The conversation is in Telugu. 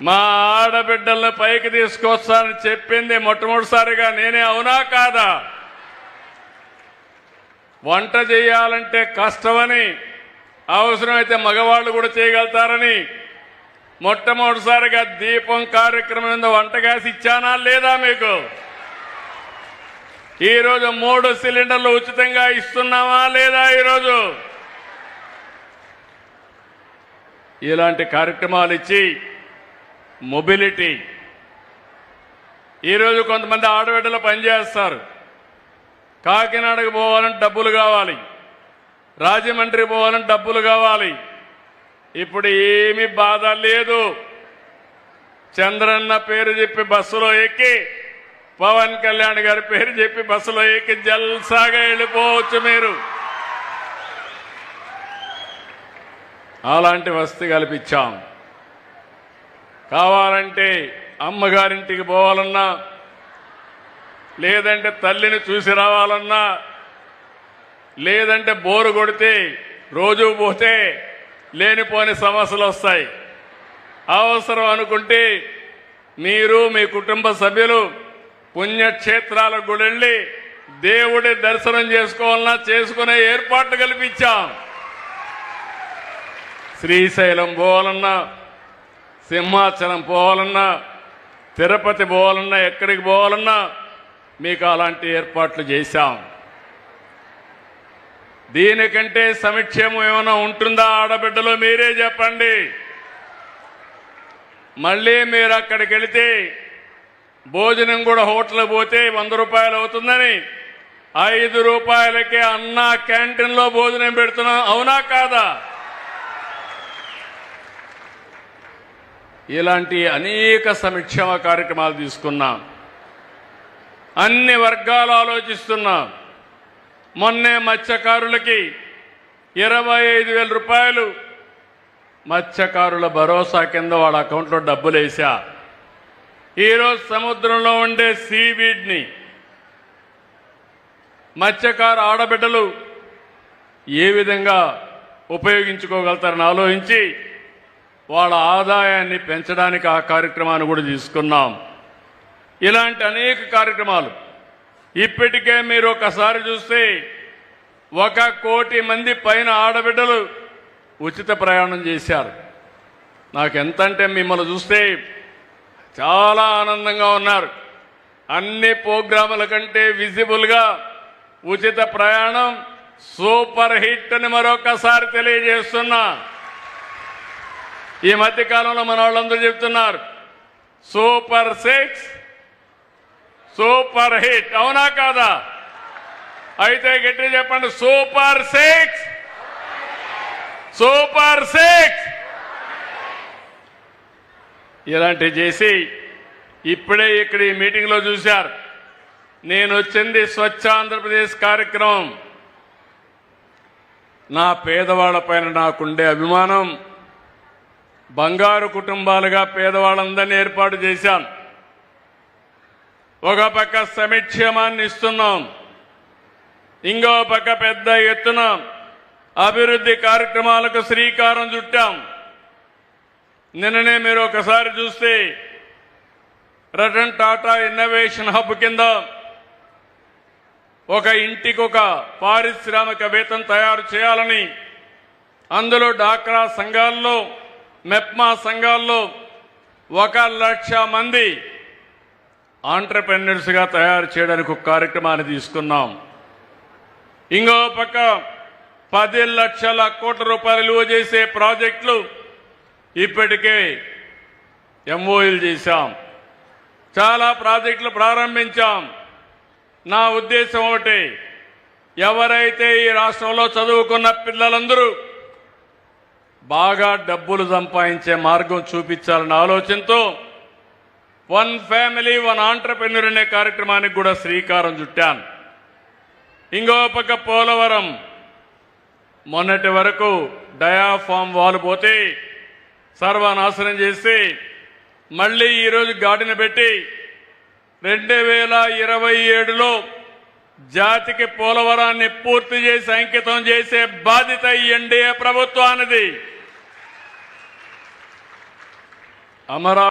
మా ఆడబిడ్డల్ని పైకి తీసుకొస్తానని చెప్పింది మొట్టమొదటిసారిగా నేనే అవునా కాదా? వంట చేయాలంటే కష్టమని అవసరమైతే మగవాళ్ళు కూడా చేయగలుగుతారని మొట్టమొదటిసారిగా దీపం కార్యక్రమం మీద వంట గ్యాస్ ఇచ్చానా లేదా మీకు? ఈరోజు మూడు సిలిండర్లు ఉచితంగా ఇస్తున్నామా లేదా ఈరోజు? ఇలాంటి కార్యక్రమాలు ఇచ్చి మొబిలిటీ. ఈరోజు కొంతమంది ఆడబిడ్డలు పనిచేస్తారు. కాకినాడకు పోవాలంటే డబ్బులు కావాలి. రాజమండ్రి పోవాలంటే డబ్బులు కావాలి. ఇప్పుడు ఏమీ బాధ లేదు. చంద్రన్న పేరు చెప్పి బస్సులో ఎక్కి పవన్ కళ్యాణ్ గారి పేరు చెప్పి బస్సులో ఎక్కి జల్సాగా వెళ్ళిపోవచ్చు మీరు. అలాంటి వసతి కల్పించాం. కావాలంటే అమ్మగారింటికి పోవాలన్నా లేదంటే తల్లిని చూసి రావాలన్నా లేదంటే బోరు కొడితే రోజు పోతే లేనిపోని సమస్యలు వస్తాయి. అవసరం అనుకుంటే మీరు మీ కుటుంబ సభ్యులు పుణ్యక్షేత్రాలకు కూడా వెళ్ళి దేవుడి దర్శనం చేసుకోవాలన్నా చేసుకునే ఏర్పాట్లు కల్పించాం. శ్రీశైలం పోవాలన్నా సింహాచలం పోవాలన్నా తిరుపతి పోవాలన్నా ఎక్కడికి పోవాలన్నా మీకు అలాంటి ఏర్పాట్లు చేశాం. దీనికంటే సమక్షేమం ఏమైనా ఉంటుందా ఆడబిడ్డలో? మీరే చెప్పండి. మళ్ళీ మీరు అక్కడికి వెళితే భోజనం కూడా హోటల్ పోతే వంద రూపాయలు అవుతుందని ఐదు రూపాయలకే అన్నా క్యాంటీన్లో భోజనం పెడుతున్నాం. అవునా కాదా? ఇలాంటి అనేక సంక్షేమ కార్యక్రమాలు తీసుకున్నాం. అన్ని వర్గాలు ఆలోచిస్తున్నాం. మొన్నే మత్స్యకారులకి ఇరవై ఐదు వేల రూపాయలు. మత్స్యకారుల భరోసా కింద వాళ్ళ అకౌంట్లో డబ్బులు వేసా. ఈరోజు సముద్రంలో ఉండే సీవీడ్ని మత్స్యకారు ఆడబిడ్డలు ఏ విధంగా ఉపయోగించుకోగలుగుతారని ఆలోచించి వాళ్ళ ఆదాయాన్ని పెంచడానికి ఆ కార్యక్రమాన్ని కూడా తీసుకున్నాం. ఇలాంటి అనేక కార్యక్రమాలు. ఇప్పటికే మీరు ఒకసారి చూస్తే ఒక కోటి మంది పైన ఆడబిడ్డలు ఉచిత ప్రయాణం చేశారు. నాకు ఎంతంటే మిమ్మల్ని చూస్తే చాలా ఆనందంగా ఉన్నారు. అన్ని ప్రోగ్రాముల కంటే విజిబుల్గా ఉచిత ప్రయాణం సూపర్ హిట్ అని మరొకసారి తెలియజేస్తున్నా. ఈ మధ్య కాలంలో మన వాళ్ళందరూ చెప్తున్నారు సూపర్ సిక్స్ సూపర్ హిట్. అవునా కాదా? అయితే గట్టి చెప్పండి సూపర్ సిక్స్ సూపర్ సిక్స్. ఇలాంటివి చేసి ఇప్పుడే ఇక్కడ ఈ మీటింగ్లో చూశారు నేను వచ్చింది స్వచ్ఛ ఆంధ్రప్రదేశ్ కార్యక్రమం. నా పేదవాళ్ళ పైన నాకుండే అభిమానం బంగారు కుటుంబాలుగా పేదవాళ్ళందరినీ ఏర్పాటు చేశాం. ఒక పక్క సమిక్షేమాన్ని ఇస్తున్నాం. ఇంకో పక్క పెద్ద ఎత్తున అభివృద్ధి కార్యక్రమాలకు శ్రీకారం చుట్టాం. నిన్ననే మీరు ఒకసారి చూస్తే రతన్ టాటా ఇన్నోవేషన్ హబ్ కింద ఒక ఇంటికి ఒక పారిశ్రామికవేత్తం తయారు చేయాలని అందులో డాక్రా సంఘాల్లో మెప్మా సంఘాల్లో ఒక లక్ష మంది ఆంటర్ప్రెన్యూర్స్గా తయారు చేయడానికి ఒక కార్యక్రమాన్ని తీసుకున్నాం. ఇంకో పక్క పది లక్షల కోట్ల రూపాయలు విలువ చేసే ప్రాజెక్టులు ఇప్పటికే ఎంఓఎల్ చేశాం. చాలా ప్రాజెక్టులు ప్రారంభించాం. నా ఉద్దేశం ఒకటి ఎవరైతే ఈ రాష్ట్రంలో చదువుకున్న పిల్లలందరూ బాగా డబ్బులు సంపాదించే మార్గం చూపించాలన్న ఆలోచనతో వన్ ఫ్యామిలీ వన్ ఆంటర్ప్రెన్యూర్ అనే కార్యక్రమానికి కూడా శ్రీకారం చుట్టాను ఇంకో పక్క పోలవరం. మొన్నటి వరకు డయాఫామ్ వాలు పోతే సర్వనాశనం చేసి మళ్ళీ ఈరోజు గాడిన పెట్టి రెండు వేల ఇరవై ఏడులో జాతికి పోలవరాన్ని పూర్తి చేసి అంకితం చేసే బాధ్యత ఎన్డీఏ ప్రభుత్వానిది. அமரா